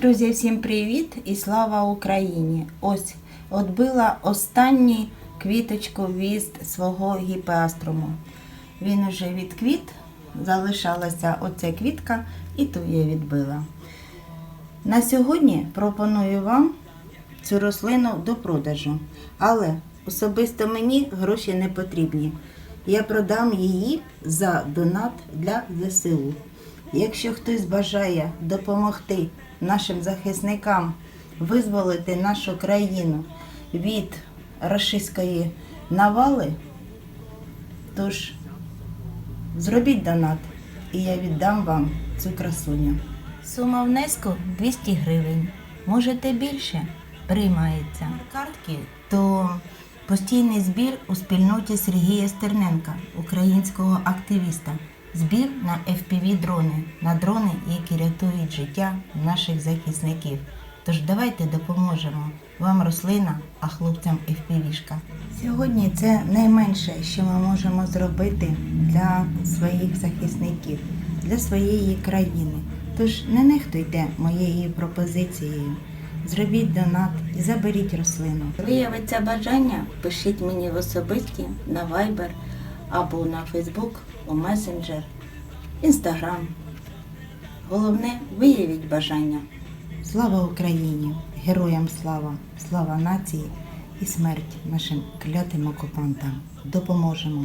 Друзі, всім привіт і слава Україні! Ось отбила останню квіточку від свого гіпеаструму. Він уже відквіт, залишалася оця квітка і ту я відбила. На сьогодні пропоную вам цю рослину до продажу, але особисто мені гроші не потрібні. Я продам її за донат для ЗСУ. Якщо хтось бажає допомогти нашим захисникам визволити нашу країну від рашистської навали, тож зробіть донат, і я віддам вам цю красуню. Сума внеску 200 гривень. Можете більше? Приймається. Картки то постійний збір у спільноті Сергія Стерненка, українського активіста. Збір на FPV дрони, на дрони, які рятують життя наших захисників. Тож давайте допоможемо. Вам рослина, а хлопцям FPV-шка. Сьогодні це найменше, що ми можемо зробити для своїх захисників, для своєї країни. Тож не нехтуйте моєю пропозицією. Зробіть донат і заберіть рослину. Виявиться бажання, пишіть мені в особисті на Viber або на Фейсбук, у месенджер, інстаграм. Головне виявіть бажання. Слава Україні! Героям слава! Слава нації і смерть нашим клятим окупантам! Допоможемо!